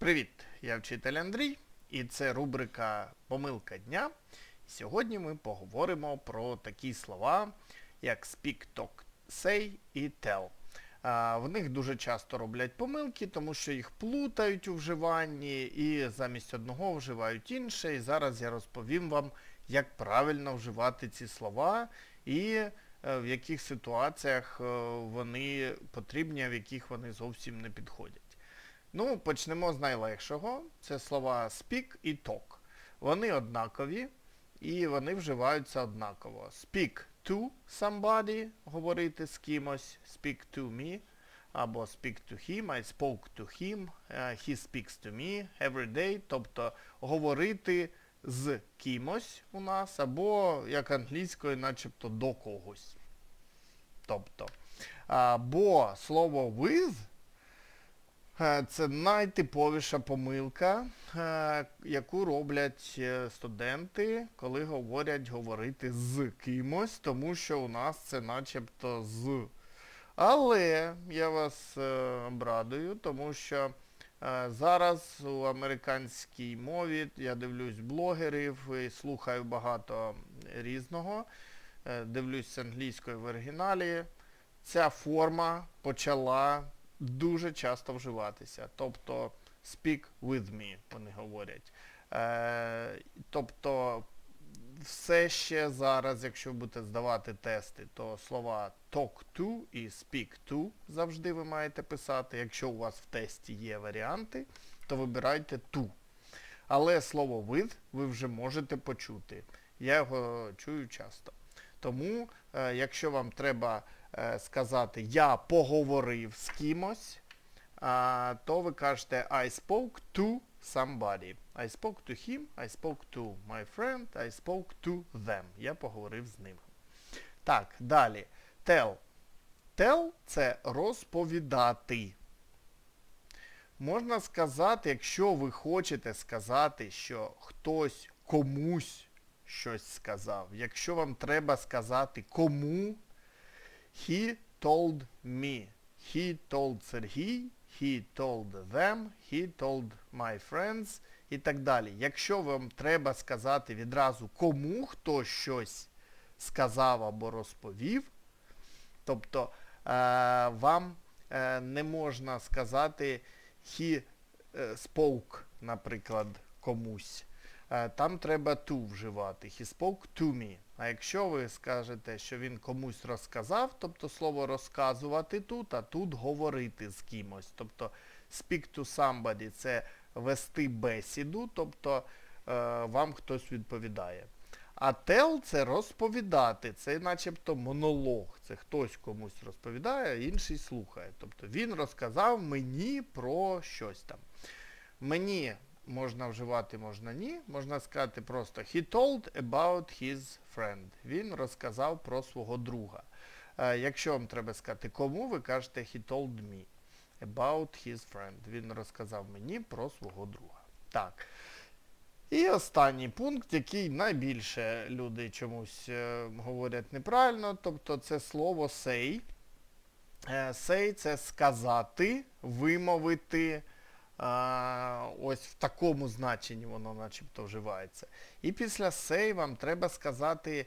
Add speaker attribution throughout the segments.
Speaker 1: Привіт! Я вчитель Андрій і це рубрика Помилка дня. Сьогодні ми поговоримо про такі слова, як speak, talk, say і tell. В них дуже часто роблять помилки, тому що їх плутають у вживанні і замість одного вживають інше. І зараз я розповім вам, як правильно вживати ці слова і е, в яких ситуаціях е, вони потрібні, а в яких вони зовсім не підходять. Ну, почнемо з найлегшого. Це слова speak і talk. Вони однакові і вони вживаються однаково. Speak to somebody, говорити з кимось, speak to me, або speak to him, I spoke to him, he speaks to me every day, тобто говорити з кимось у нас, або як англійською, начебто до когось. Тобто, або слово with Це найтиповіша помилка, е, яку роблять е, студенти, коли говорять говорити з кимось, тому що у нас це начебто з. Але я вас обрадую, тому що зараз у американській мові я дивлюсь блогерів і слухаю багато різного. Дивлюсь англійською в оригіналі. Ця форма почала дуже часто вживатися. Тобто speak with me, вони говорять. Е, Тобто все ще зараз, якщо будете здавати тести, то слова talk to і speak to завжди ви маєте писати. Якщо у вас в тесті є варіанти, то вибирайте to. Але слово with ви вже можете почути. Я його чую часто. Тому, е, якщо вам треба сказати я поговорив з кимось, то ви кажете I spoke to somebody. I spoke to him, I spoke to my friend, I spoke to them. Я поговорив з ним. Так, далі. Tell. Tell це розповідати. Можна сказати, якщо ви хочете сказати, що хтось комусь щось сказав. Якщо вам треба сказати кому, he told me. He told Сергій, he told them, he told my friends і так далі. Якщо вам треба сказати відразу кому хто щось сказав або розповів, тобто е, вам е, не можна сказати he е, spoke, наприклад, комусь. Е, там треба to вживати. He spoke to me. А якщо ви скажете, що він комусь розказав, тобто слово розказувати тут, а тут говорити з кимось. Тобто speak to somebody це вести бесіду, тобто е, вам хтось відповідає. А tell це розповідати, це начебто монолог. Це хтось комусь розповідає, інший слухає. Тобто він розказав мені про щось там. Мені можна вживати, можна ні. Можна сказати просто he told about his friend. Він розказав про свого друга. Е, якщо вам треба сказати кому, ви кажете he told me about his friend. Він розказав мені про свого друга. Так. І останній пункт, який найбільше люди чомусь е, говорять неправильно, тобто це слово say. Е, say це сказати, вимовити, ось в такому значенні воно начебто вживається. І після сейвам вам треба сказати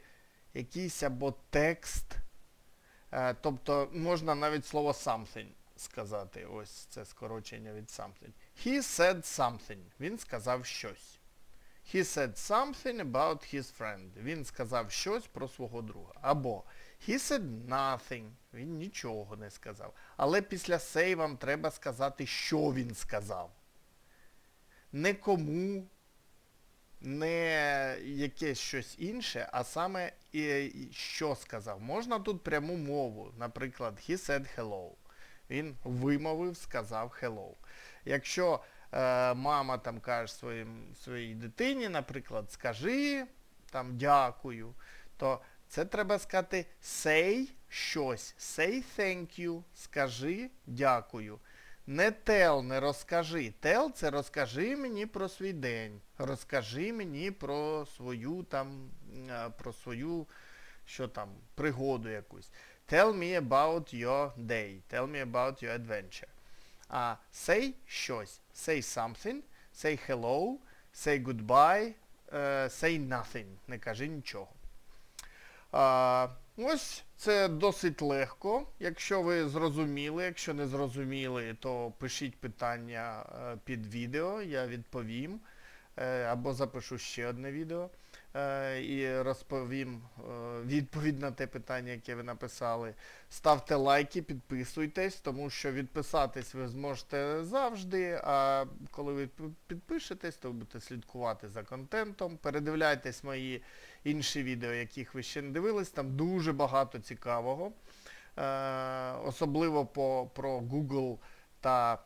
Speaker 1: якийсь або текст. А, тобто можна навіть слово something сказати. Ось це скорочення від something. He said something. Він сказав щось. He said something about his friend. Він сказав щось про свого друга. Або He said nothing. Він нічого не сказав. Але після say вам треба сказати, що він сказав. Не кому, не якесь щось інше, а саме що сказав. Можна тут пряму мову. Наприклад, he said hello. Він вимовив, сказав hello. Якщо мама там каже своїм, своїй дитині, наприклад, скажи там дякую, то це треба сказати say щось. Say thank you. Скажи дякую. Не tell, не розкажи. Tell це розкажи мені про свій день. Розкажи мені про свою там, про свою, що там, пригоду якусь. Tell me about your day. Tell me about your adventure. А say щось. Say something, say hello, say goodbye, е, say nothing. Не кажи нічого. Ось це досить легко. Якщо ви зрозуміли, якщо не зрозуміли, то пишіть питання е, під відео, я відповім. Е, або запишу ще одне відео і розповім е, відповідь на те питання, яке ви написали. Ставте лайки, підписуйтесь, тому що відписатись ви зможете завжди. А коли ви підпишетесь, то ви будете слідкувати за контентом. Передивляйтесь мої інші відео, яких ви ще не дивились. Там дуже багато цікавого. Е, особливо по, про Google та, е,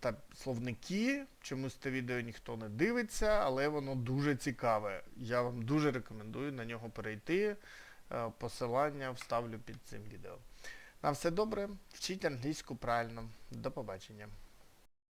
Speaker 1: та словники. Чомусь це відео ніхто не дивиться, але воно дуже цікаве. Я вам дуже рекомендую на нього перейти. Е, Посилання вставлю під цим відео. На все добре, вчіть англійську правильно. До побачення.